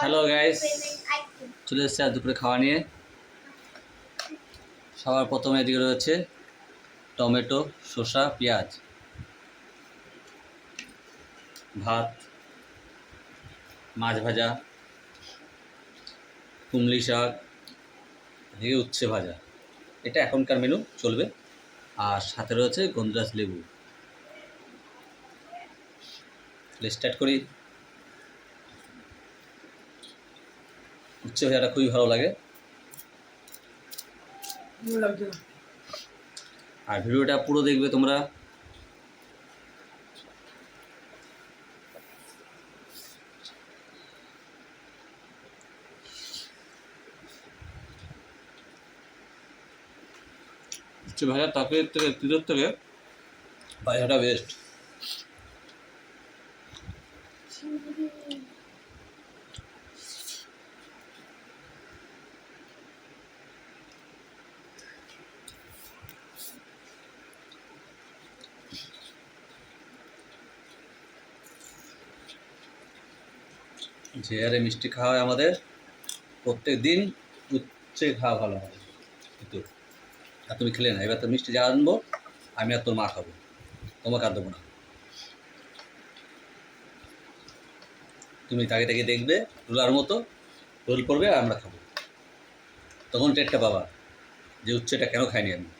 Hello guys চলে এসেছে আজ দুপুরে খাওয়া নিয়ে। সবার প্রথমে এদিকে রয়েছে টমেটো শসা পেঁয়াজ ভাত মাছ ভাজা কুমলি শাক এদিকে উচ্ছে ভাজা। এটা এখনকার মেনু চলবে। আর সাথে রয়েছে গন্ধরাজ লেবু। স্টার্ট করি। উচ্ছে ভাজাটা খুবই ভালো লাগে। আর ভিডিওটা পুরো দেখবে তোমরা। উচ্ছে ভাজা তরকারির থেকে তিতর থেকে ভাজাটা বেস্ট যে হারে মিষ্টি খাওয়া হয় আমাদের। প্রত্যেক দিন উচ্ছে খাওয়া ভালো হয়। কিন্তু আর তুমি খেলে না, এবার তো মিষ্টি যা আনব, আমি আর তোর মা খাব। তোমাকে আর দেবো না। তুমি তাকে তাকে দেখবে, রোলার মতো, রোল করবে আর আমরা খাব। তখন টেটটা বাবা, যে উচ্ছেটা কেন খাইনি আমি?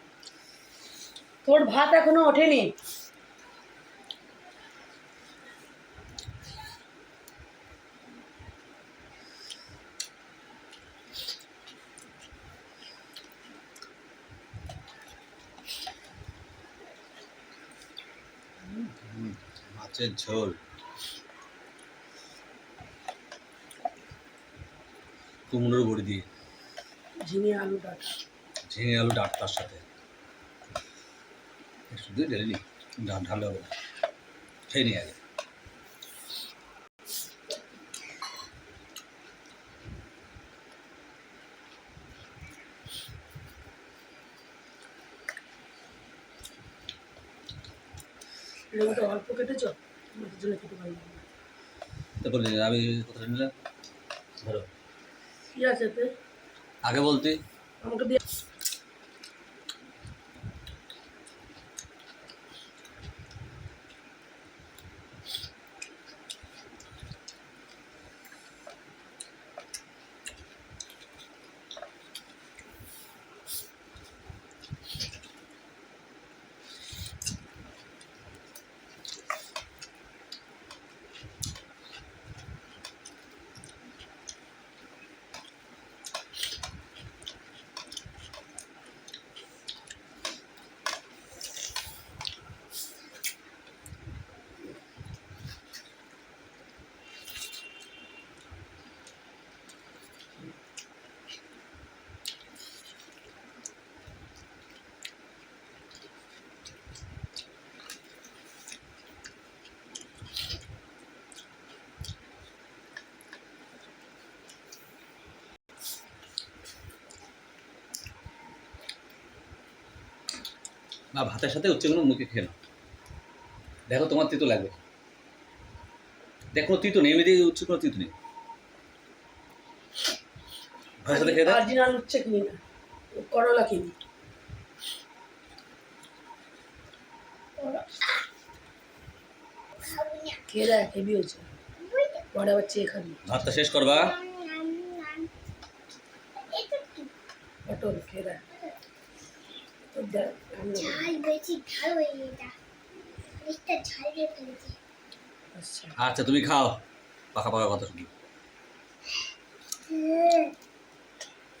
তোর ভাত এখনও ওঠেনি? মাছের ঝোল। কুমড়োর বড়ি দিয়ে। ঝিঙে আলু ডাটা ঝিঙে আলু ডাঁটার সাথে। শুধু ঢেলে ঢালে খেয়ে নি আগে তারপর আমি কোথায় নিলাম। ধরো। কি আছে আগে বলতে। আমাকে না ভাতের সাথে উচ্ছেগুলো মুখে খেয়ে নাও। দেখো তোমার তিতো লাগবে। দেখো তিতো নেই দিয়ে উচ্ছে কোনো তিতো নেই। আমার সাথে খেয়ে অরিজিনাল উচ্ছে কিনি না? করলা কিনি। খেয়ে দেয় হেভি হয়েছে। পরে আবার চেয়ে খাবি ভাতটা শেষ করবা। পটল খেয়ে দেয় ঝাল বেশি হয়ে এটা। একটা ঝাল দিয়ে ফেলেছি আচ্ছা। আচ্ছা তুমি খাও। পাকা পাকা কথা শুনি।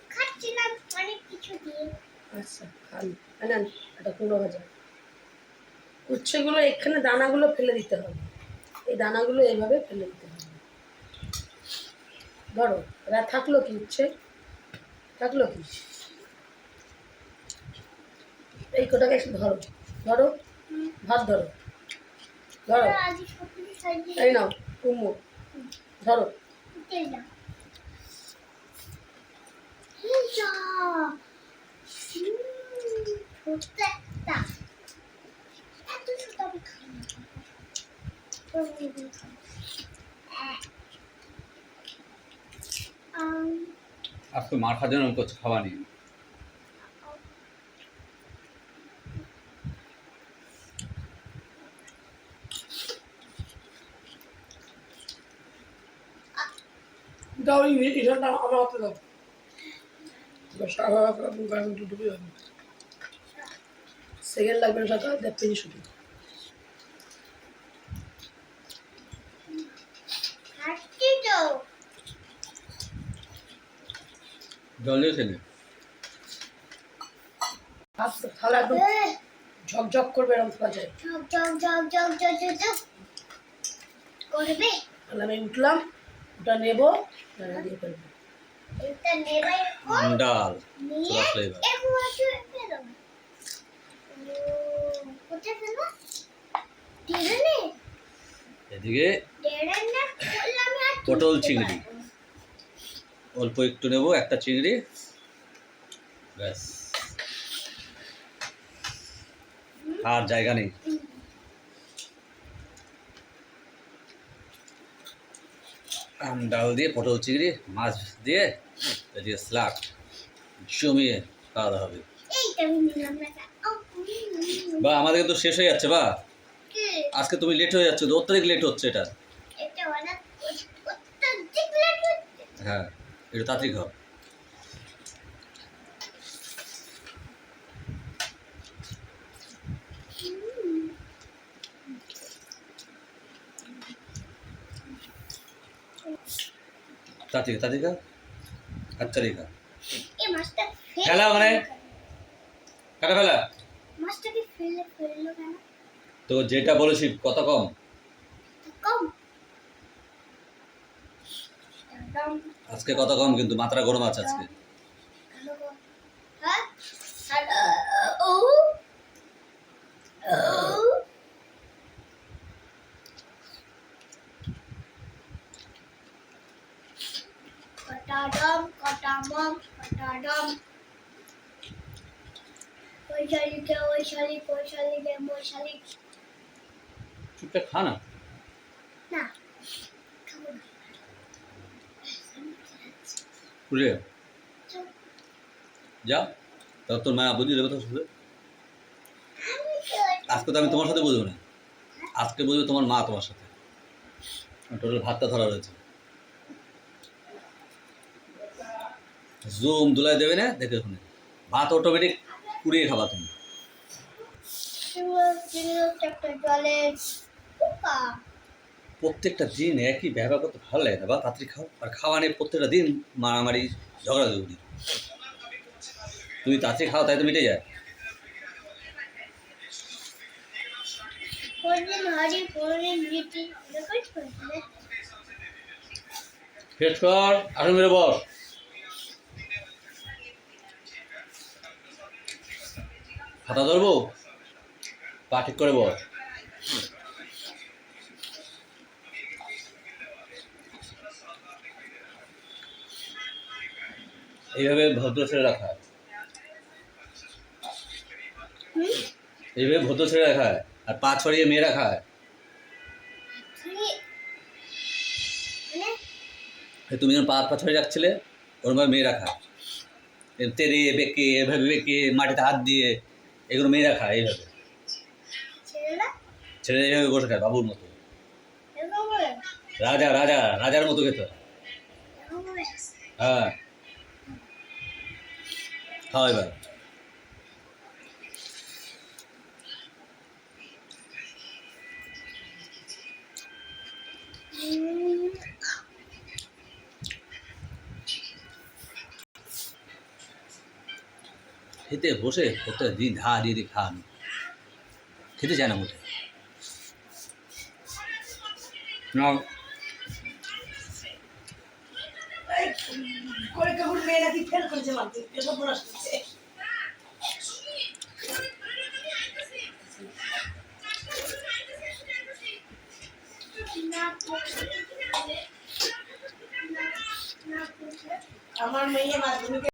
খাচ্ছি না অনেক কিছু দিয়ে। আচ্ছা খান। নেন একটা কুমড়ো ভাজা। উচ্ছেগুলো এখানে দানাগুলো ফেলে দিতে হবে। এই দানাগুলো এইভাবে ফেলে দিতে হবে। ধরো এবার থাকল কি উচ্ছে? থাকল কি? এই কোটাকে একটু ধরো। ধরো, ভাত ধরো। ধরো। এই নাও, কুমড়ো। ধরো। আজকে মার খাওয়ার জন্য খাওয়া নেই দাও এই আমার হাতে দাও সারা দুটো হবে সেকেন্ড লাগবে না সাথে দেখ শুধু জল দিয়ে খেলে একদম ঝকঝক করবে এরকম যায়। করবে? তাহলে আমি উঠলাম ওটা নেব দিয়ে ফেলব ডাল এদিকে পটল চিংড়ি। অল্প একটু নেব একটা চিংড়ি। ব্যাস। আর জায়গা নেই। ডাল দিয়ে পটল চিংড়ি মাছ দিয়ে এদিকে স্লাক জমিয়ে খাওয়া দাওয়া হবে। বা আমাদের তো শেষ হয়ে যাচ্ছে বা। আজকে তুমি লেট হয়ে যাচ্ছে অত্যাধিক লেট হচ্ছে এটা। এটা হ্যাঁ একটু তাড়াতাড়ি খাও। খাও এই মাছটা ফেলে খেলা মানে? কাটা ফেলা? তো যেটা বলেছি কত কম। কম? আজকে কত কম কিন্তু মাত্রা গরম আছে আজকে ভালো গো। হ্যাঁ আর ও ও কটা ডম কটা মম কটা ডম ওই শালিকে ওই শালিক ওই শালিকে ওই শালিক চুপটা খা না। চুপ। যা। তা তোর মা বুঝিয়ে দেবে তো শুধু আজকে তো আমি তোমার সাথে বুঝব না। আজকে বুঝবে তোমার মা তোমার সাথে। টোটাল ভাতটা ধরা রয়েছে। জুম, দুলাই দেবে না? দেখে ওখানে ভাত অটোমেটিক কুড়িয়ে খাবা তুমি। প্রত্যেকটা দিন একই ব্যবহার করতে ভালো লাগে না। বা তাড়াতাড়ি খাও। আর খাওয়া নিয়ে প্রত্যেকটা দিন মারামারি, ঝগড়া ঝগড়ি। তুমি তাড়াতাড়ি খাও, তাই তো মিটে যায়। ফেস কর আসুন বস। খাতা ধরবো? পা ঠিক করে বস এইভাবে ভদ্র ছেড়ে রাখা এইভাবে ভদ্র ছেড়ে রাখা আর পা ছড়িয়ে মেয়ে রাখা তুমি তুমি যখন পা পা ছড়িয়ে রাখছিলে ওরমভাবে মেয়ে রাখা তেরে, বেঁকে, এভাবে বেঁকে, মাটিতে হাত দিয়ে এগুলো মেয়েরা খায় এইভাবে। ছেলেরা? এইভাবে বসে খায় বাবুর মতো। রাজা রাজা রাজার মতো খেতে হয়। হ্যাঁ। খাও এবার। খেতে বসে প্রত্যেক দিন ধা দিয়ে দিয়ে খা আমি খেতে চায় না মোটে। আমার মেয়ে মাধ্যমিকে